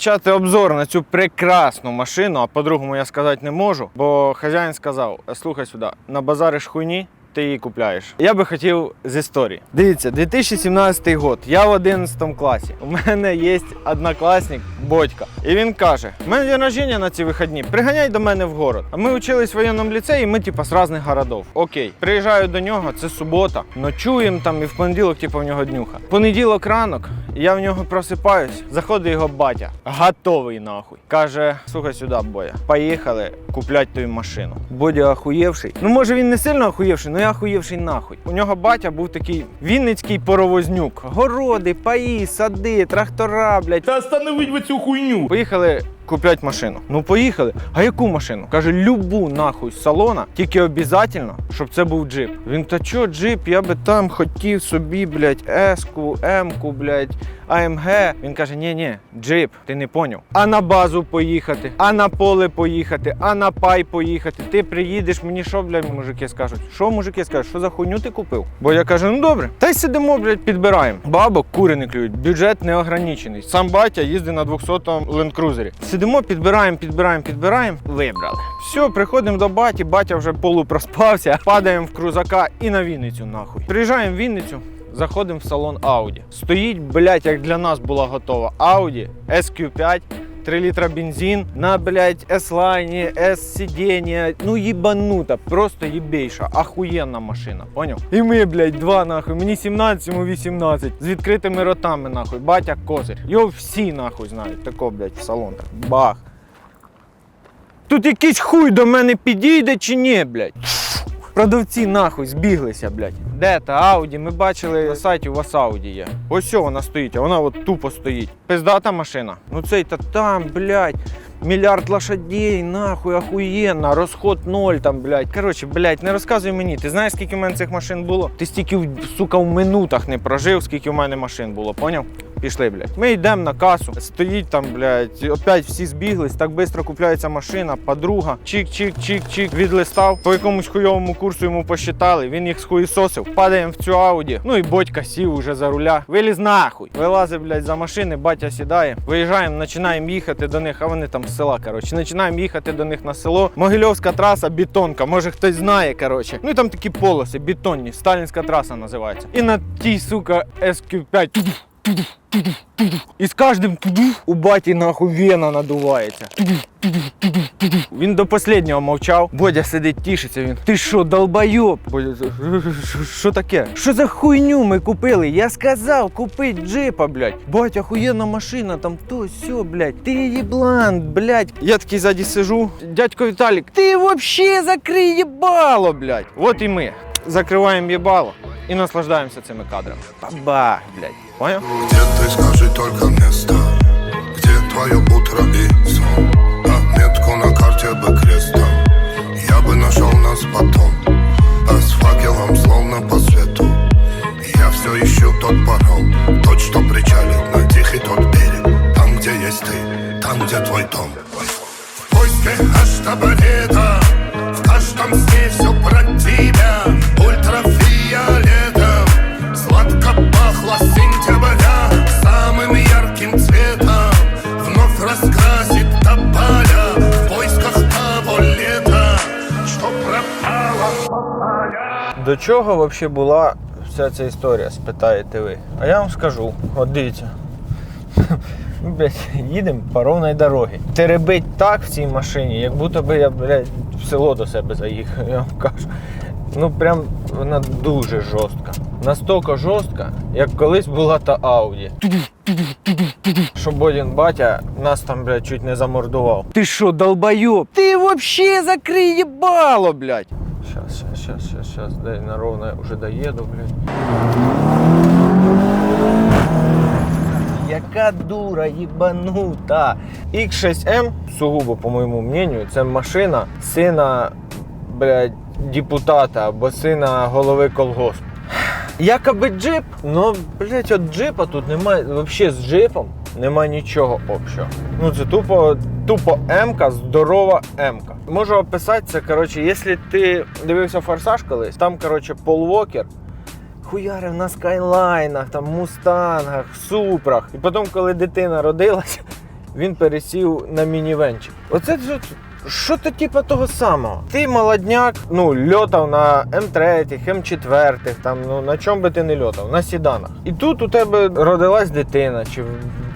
почати обзор на цю прекрасну машину, а по-другому я сказати не можу, бо хазяїн сказав: слухай сюди, на базариш хуйні. Ти її купляєш. Я би хотів з історії. Дивіться, 2017 год. Я в 11 класі. У мене є однокласник Бодька. І він каже: у мене день рождення на ці вихідні. Приганяй до мене в город. А ми учились в воєнному ліцеї, ми типа з різних городов. Окей, приїжджаю до нього, це субота. Ночуємо там і в понеділок, типу, в нього днюха. Понеділок ранок, я в нього просипаюсь, заходить його батя, готовий нахуй. Каже: слухай сюди, боя, поїхали куплять твою машину. Бодя охуєвший. Ну може він не сильно охуєвший, але я охуєвший нахуй. У нього батя був такий вінницький паровознюк. Городи, паї, сади, трактора, блядь. Та остановить ви цю хуйню. Поїхали купляти машину. Ну поїхали. А яку машину? Каже, любу нахуй з салона, тільки обов'язково, щоб це був джип. Він та чо, джип, я би там хотів собі, блядь, М-ку, блядь, АМГ. Він каже, ні, ні, джип, ти не поняв. А на базу поїхати, а на поле поїхати, а на пай поїхати. Ти приїдеш, мені що, блядь, мужики скажуть? Що мужики скажуть? Що за хуйню ти купив? Бо я кажу, ну добре, та й сидимо, блядь, підбираємо. Бабок кури не клюють, бюджет не ограничений. Сам батя їздить на 200-му ленд-крузері. Сидимо, підбираємо, підбираємо, підбираємо. Вибрали. Все, приходимо до баті, батя вже полупроспався, падаємо в крузака і на Вінницю нахуй. Приїжджаємо в Вінницю. Заходимо в салон Audi. Стоїть, блядь, як для нас була готова Audi SQ5, 3 літра бензин на, блядь, S-лайні, S-сидіння. Ну їбанута, просто їбейша, ахуєнна машина, поняв? І ми, блядь, два нахуй. Мені 17, йому 18. З відкритими ротами, нахуй. Батя козир. Його всі нахуй знають. Тако, блядь, в салон так. Бах. Тут якийсь хуй до мене підійде чи ні, блядь? Продавці нахуй збіглися, блядь. Де та Ауді? Ми бачили на сайті у вас Ауді є. Ось що вона стоїть, а вона от тупо стоїть. Пиздата машина. Ну цей та там, блядь. Мільярд лошадей, нахуй, охуєнна, розход ноль там, блядь. Коротше, блядь, не розказуй мені. Ти знаєш, скільки в мене цих машин було? Ти стільки, сука, в минутах не прожив, скільки в мене машин було, поняв? Пішли, блядь. Ми йдемо на касу, стоїть там, блядь, опять всі збіглись, так швидко купляється машина, подруга, чик-чик-чик-чик, відлистав, по якомусь хуйовому курсу йому посчитали, він їх схуїсосив, падаємо в цю ауді. Ну і батька сів уже за руля. Виліз нахуй. Вилазить, блядь, за машини, батя сідає. Виїжджаємо, починаємо їхати до них, а вони там з села, коротше. Починаємо їхати до них на село. Могильовська траса, бетонка. Може хтось знає, коротше. Ну і там такі полоси, бетонні, сталінська траса називається. І на тій, сука, SQ5. І з кожним у баті нахуй вена надувається. Він до останнього мовчав. Бодя сидить, тішиться. Він. Ти що, долбойоб? Бодя, «Що- таке? Що за хуйню ми купили? Я сказав купить джипа, блядь. Батя, охуєнна машина, там то, сьо, блядь. Ти їблан, блядь. Я такий ззаді сижу. Дядько Віталік, ти вообще закрий їбало, блядь. От і ми. Закриваємо їбало і наслаждаємося цими кадрами. Бабах, блядь. Поняв? Где ты, скажи только место Где твое утро и сон А метку на карте бы крестом Я бы нашел нас потом А с факелом словно по свету Я все ищу тот паром Тот, что причалит на тихий тот берег Там, где есть ты, там, где твой дом В поиске аж табурета В каждом сне все про тебя Ультрафиолетом чого взагалі була вся ця історія, спитаєте ви? А я вам скажу, от дивіться. Ми, блядь, їдемо по ровній дорогі. Теребить так в цій машині, як будто би я, блядь, в село до себе заїхав, я вам кажу. Ну прям вона дуже жорстка. Настільки жорстка, як колись була та Ауді. Що Бодін батя нас там, блядь, чуть не замордував. Ти що, долбойоб? Ти вообще закрий їбало, блядь. Щас, щас, щас, щас, щас, дай на ровно уже доеду, блядь. Яка дура їбанута. X6M, сугубо, по моєму мнению, це машина сина, блядь, депутата або сина голови колгоспу. Якоби джип, ну, блядь, от джипа тут немає, взагалі з джипом немає нічого общого. Ну це тупо, тупо М-ка, здорова М-ка. Можу описати це, коротше, якщо ти дивився форсаж колись, там, коротше, Пол Уокер хуярив на скайлайнах, там, мустангах, супрах. І потім, коли дитина родилась, він пересів на мінівенчик. Оце що то типа того самого. Ти молодняк, ну, льотав на М3, М4, там, ну на чому би ти не льотав, на сіданах. І тут у тебе родилась дитина, чи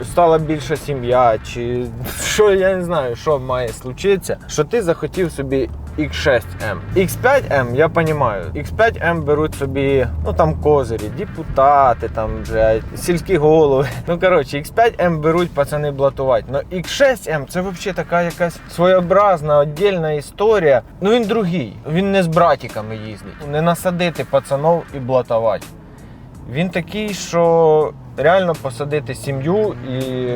стала більша сім'я, чи що я не знаю, що має случитися, що ти захотів собі X6M. X5M, я розумію. X5M беруть собі, ну там козирі, депутати, там блядь, сільські голови. Ну коротше, X5M беруть пацани блатувати. Но X6M це взагалі така якась своєобразна, віддільна історія. Ну він другий. Він не з братиками їздить. Не насадити пацанов і блатувати. Він такий, що реально посадити сім'ю і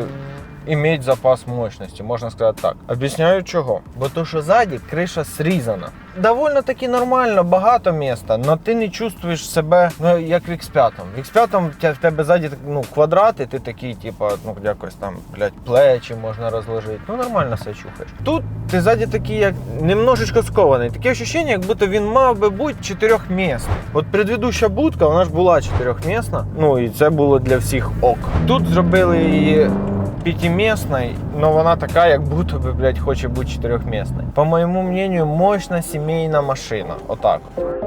иметь запас мощності, можна сказати так. Об'ясняю чого. Бо то, що ззаді криша срізана. Довольно таки нормально, багато міста, але ти не чувствуєш себе ну, як в X5. В X5 в тебе ззаді ну, квадрати, ти такий, типа, ну якось там, блядь, плечі можна розложити. Ну нормально все чухаєш. Тут ти ззаді такий, як немножечко скований. Таке ощущення, як будто він мав би бути чотирьохмісний. От предыдуща будка, вона ж була чотирьохмісна, ну і це було для всіх ок. Тут зробили її пятиместной, но вона така, як будто би, блядь, хоче бути чотирьохмісною. По моєму мнению, мощна сімейна машина. Отак. от.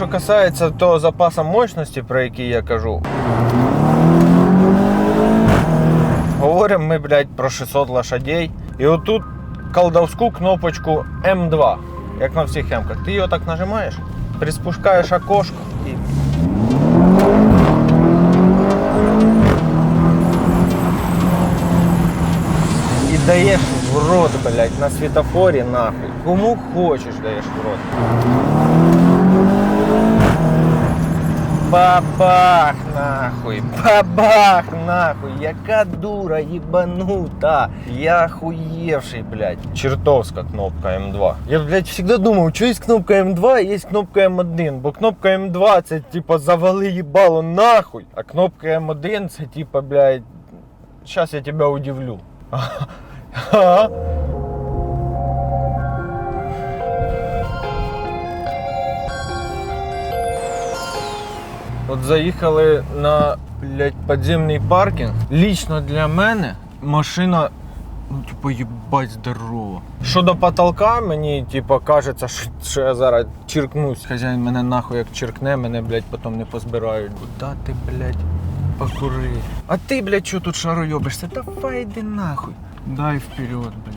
Що касається того запасу мощності, про який я кажу. Говоримо ми, блядь, про 600 лошадей. І отут колдовську кнопочку М2, як на всіх М-ках. Ти його так нажимаєш, приспускаєш окошко і. І даєш в рот, блядь, на світофорі нахуй. Кому хочеш даєш в рот. Бабах нахуй, бабах нахуй, яка дура ебанута. Я охуевший, блядь. Чертовська кнопка М2. Я, блядь, всегда думав, що є кнопка М2 і є кнопка М1. Бо кнопка М2 це типа завали їбало нахуй. А кнопка М1 це типа, блядь, сейчас я тебя удивлю. От заїхали на блядь, підземний паркінг. Лічно для мене машина. Ну, типу, їбать здорова. Щодо потолка, мені, типу, кажеться, що, я зараз чиркнусь. Хазяїн мене нахуй як чиркне, мене, блядь, потім не позбирають. Куда ти, блядь, покури. А ти, блядь, що тут шароєбишся? Давай йди нахуй. Дай вперед, блядь.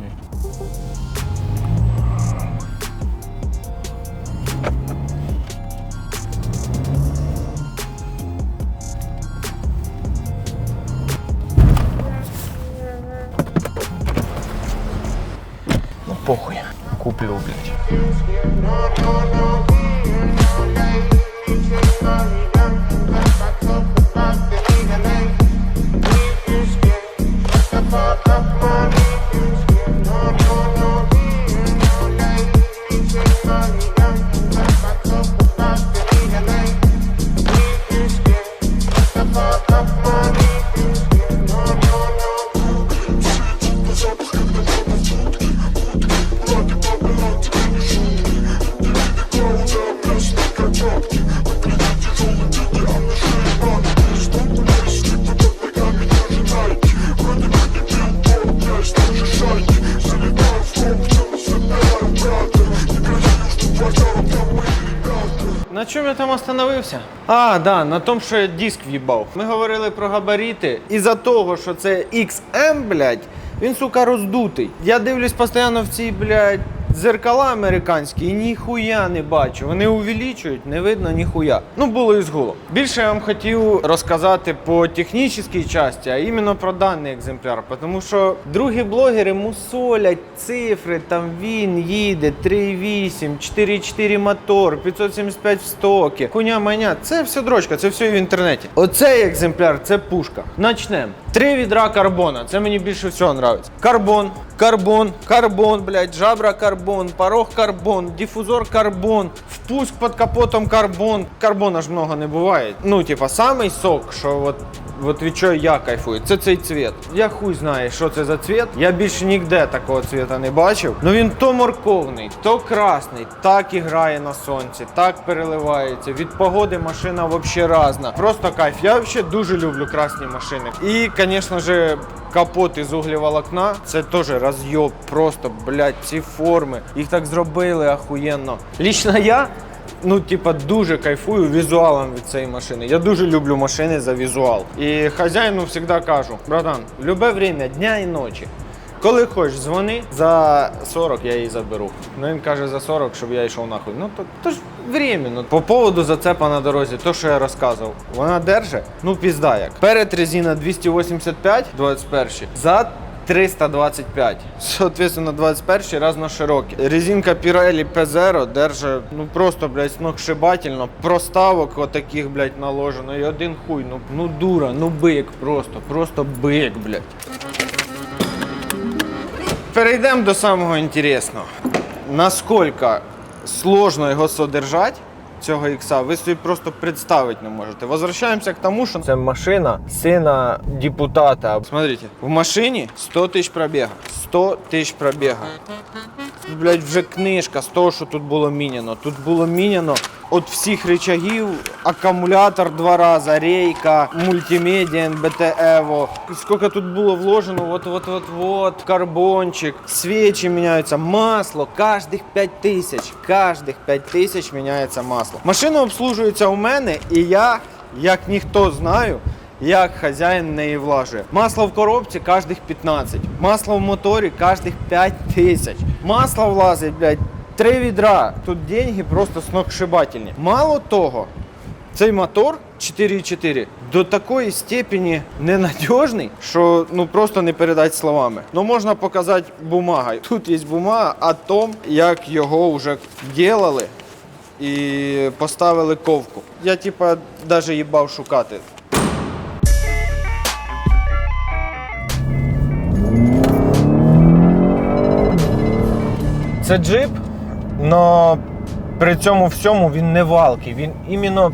Чому я там остановився? А, да, на тому, що я диск в'їбав. Ми говорили про габаріти. І за того, що це XM, блядь, він, сука, роздутий. Я дивлюсь постійно в цій, блядь, зеркала американські і ніхуя не бачу. Вони увеличують, не видно ніхуя. Ну, було і згуло. Більше я вам хотів розказати по технічній часті, а іменно про даний екземпляр. Тому що другі блогери мусолять цифри, там він їде 3.8, 4.4 мотор, 575 в стокі, хуйня маня. Це все дрочка, це все в інтернеті. Оцей екземпляр це пушка. Начнемо. Три відра карбона. Це мені більше всього подобається. Карбон, карбон, карбон, блядь, жабра карбон, порог карбон, дифузор карбон. В Спуск під капотом карбон. Карбона ж много не буває. Ну, типа, самий сок, що от, от від чого я кайфую, це цей цвіт. Я хуй знаю, що це за цвіт. Я більше ніде такого цвіта не бачив. Ну він то морковний, то красний, так і грає на сонці, так переливається. Від погоди машина взагалі разна. Просто кайф. Я взагалі дуже люблю красні машини. І, звісно ж, капот із углеволокна це теж розйоб. Просто, блядь, ці форми. Їх так зробили охуєнно. Лічно я. Ну, типа, дуже кайфую візуалом від цієї машини. Я дуже люблю машини за візуал. І хазяїну завжди кажу: братан, любе время дня і ночі. Коли хочеш, дзвони, за 40 я її заберу. Ну він каже за 40, щоб я йшов нахуй. Ну то, то ж временно. По поводу зацепа на дорозі, то що я розказував, вона держить, ну пізда як. Перед резина 285, 21, за 325. Соответственно, 21 разноширокий. Резинка Pirelli P0 держить, ну просто, блядь, сногсшибательно. Проставок отаких, блядь, наложено. І один хуй, ну, ну дура, ну бик просто, просто бик, блядь. Перейдемо до самого інтересного. Наскільки сложно його содержати, цього ікса, ви собі просто представити не можете. Возвращаємося к тому, що це машина сина депутата. Смотрите, в машині 100 тисяч пробіга. 100 тисяч пробіга. Блять, вже книжка з того, що тут було міняно. Тут було міняно від всіх речагів, акумулятор два рази, рейка, мультимедіа, НБТ Evo. Скільки тут було вложено, от от от от карбончик, свічі міняються, масло, кожних 5 тисяч, кожних 5 тисяч міняється масло. Машина обслужується у мене, і я, як ніхто знаю, як хазяїн неї влажує. Масло в коробці кожних 15. Масло в моторі кожних 5 тисяч. Масло влазить, блядь, три відра. Тут деньги просто сногсшибательні. Мало того, цей мотор 4.4 до такої степені ненадіжний, що ну просто не передати словами. Ну можна показати бумагою. Тут є бумага о том, як його вже ділали і поставили ковку. Я типа навіть їбав шукати. Це джип, але при цьому всьому він не валкий, він іменно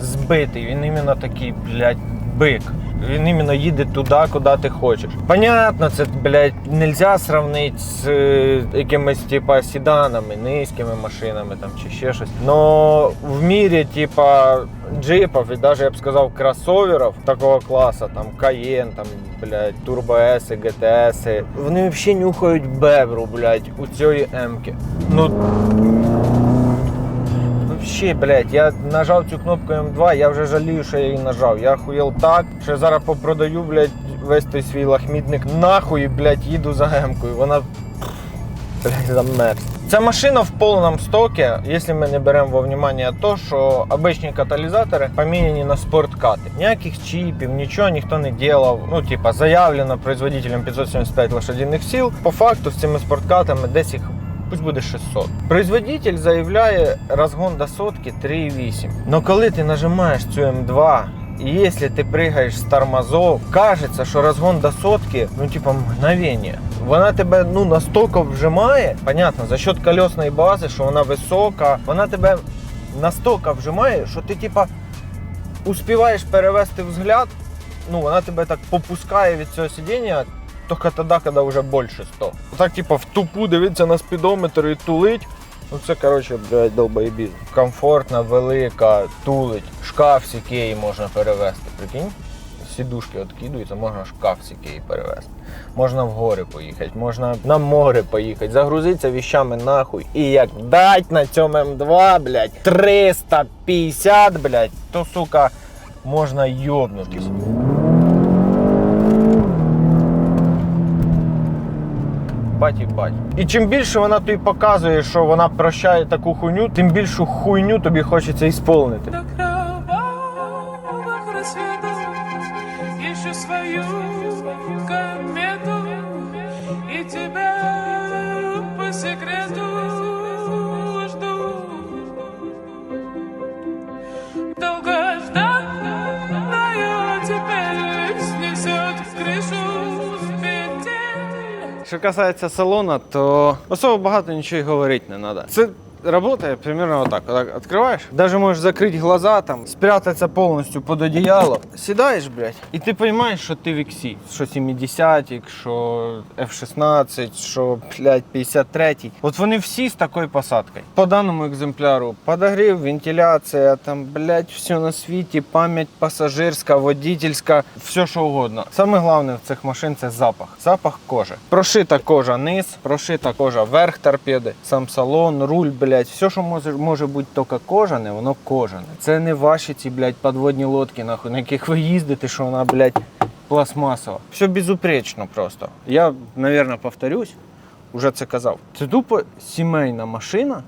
збитий, він іменно такий, блядь, бик. Він іменно їде туди, куди ти хочеш. Понятно, це, блядь, нельзя сравнити з е, якимись, типа, сіданами, низькими машинами там, чи ще щось. Но в мірі, типа, джипів і навіть я б сказав кросоверів такого класу, там Cayenne, там, блядь, Turbo S, GTS, вони взагалі нюхають бебру, блядь, у цієї М-ки. Ну, Вообще, блядь, я нажав цю кнопку М2, я вже жалію, що я її нажав. Я охуєл так, що зараз попродаю, блядь, весь той свій лахмітник нахуй, блядь, їду за М-кою. Вона, блядь, замерз. Ця машина в повному стокі, якщо ми не беремо во внимание то, що обичні каталізатори поміняні на спорткати. Ніяких чіпів, нічого ніхто не делав. Ну, типа, заявлено производителем 575 лошадиних сил. По факту з цими спорткатами десь їх пусть буде 600. Производитель заявляє розгон до сотки 3,8. Но коли ти нажимаєш цю М2, і якщо ти пригаєш з тормозов, кажеться, що розгон до сотки, ну типа мгновення. Вона тебе ну настільки вжимає, понятно, за счет колесної бази, що вона висока, вона тебе настільки вжимає, що ти типа успіваєш перевести взгляд, ну вона тебе так попускає від цього сидіння, тільки тоді, коли вже більше 100. Так, типа, в тупу дивитися на спідометр і тулить. Ну це, коротше, блядь, долбоєбізм. Комфортна, велика, тулить. Шкаф з ікеї можна перевезти. Прикинь? Сідушки відкидуються, можна шкаф з перевезти. Можна в гори поїхати, можна на море поїхати, загрузитися віщами нахуй. І як дать на цьому М2, блядь, 350, блядь, то, сука, можна йобнутись. Бать. І чим більше вона тобі показує, що вона прощає таку хуйню, тим більшу хуйню тобі хочеться ісполнити. Свою комету И тебя по секрету жду Долгожданная теперь снесет крышу с петель Що касається салона, то особо багато нічого й говорити не треба. Це работает примерно вот так. Вот так открываешь, даже можешь закрыть глаза, там, спрятаться полностью под одеяло. Сідаєш, блядь, і ти розумієш, що ти в іксі. Що 70 що F-16, що, блядь, 53 От вони всі з такою посадкою. По даному екземпляру подогрів, вентиляція, там, блядь, все на світі, пам'ять пасажирська, водительська, все що угодно. Саме головне в цих машин це запах. Запах кожи. Прошита кожа низ, прошита кожа верх торпеди, сам салон, руль, блядь, все, що може, може бути тільки кожане, воно кожане. Це не ваші ці, блядь, подводні лодки, нахуй, на яких ви їздите, що вона, блядь, пластмасова. Все безупречно просто. Я, мабуть, повторюсь, уже це казав. Це тупо сімейна машина,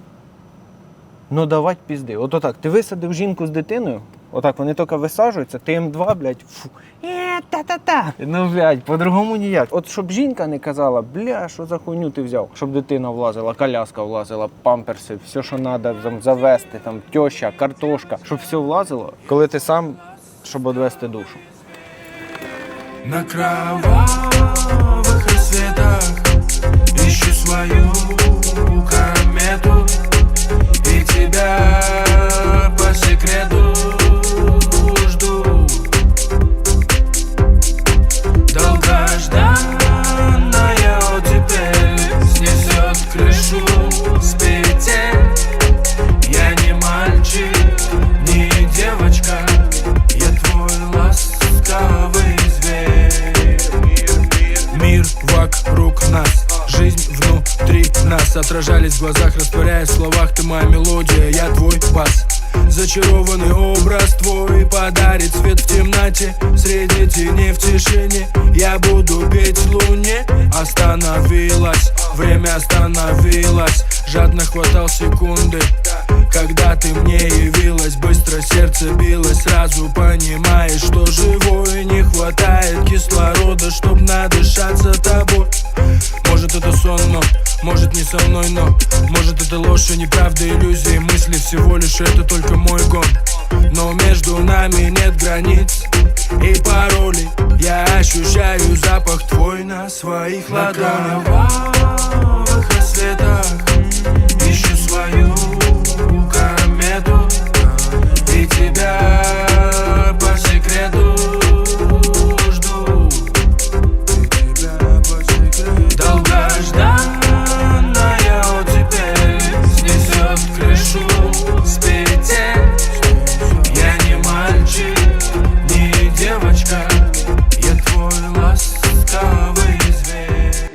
ну давать пізди. От отак, ти висадив жінку з дитиною, отак вони тільки висаджуються, ти М2, блядь, фу. Е, та-та-та. Ну, блядь, по-другому ніяк. От щоб жінка не казала, бля, що за хуйню ти взяв, щоб дитина влазила, коляска влазила, памперси, все, що треба там завести, там теща, картошка, щоб все влазило, коли ти сам, щоб одвести душу. На кровавых словах Ты моя мелодия, я твой бас. Зачарованный образ твой подарит свет в темноте. Среди теней в тишине я буду петь луне. Остановилась, время остановилось. Жадно хватал секунды когда ты мне явилась, быстро сердце билось Сразу понимаешь, что живой Не хватает кислорода, чтоб надышаться тобой. Может это сон, но может не со мной, но Может это ложь и неправда, иллюзии. Мысли всего лишь это только мой гон. Но между нами нет границ и паролей. Я ощущаю запах твой на своих ладонях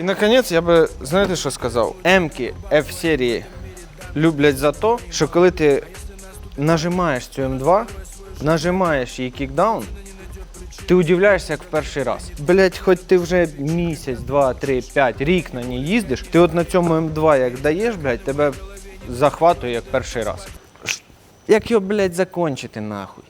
І наконець я би, знаєте, що сказав? М-ки F-серії люблять за те, що коли ти нажимаєш цю М2, нажимаєш її кікдаун, ти удивляєшся, як в перший раз. Блять, хоч ти вже місяць, два, три, п'ять, рік на ній їздиш, ти от на цьому М2 як даєш, блядь, тебе захватує як перший раз. Як його, блядь, закончити нахуй?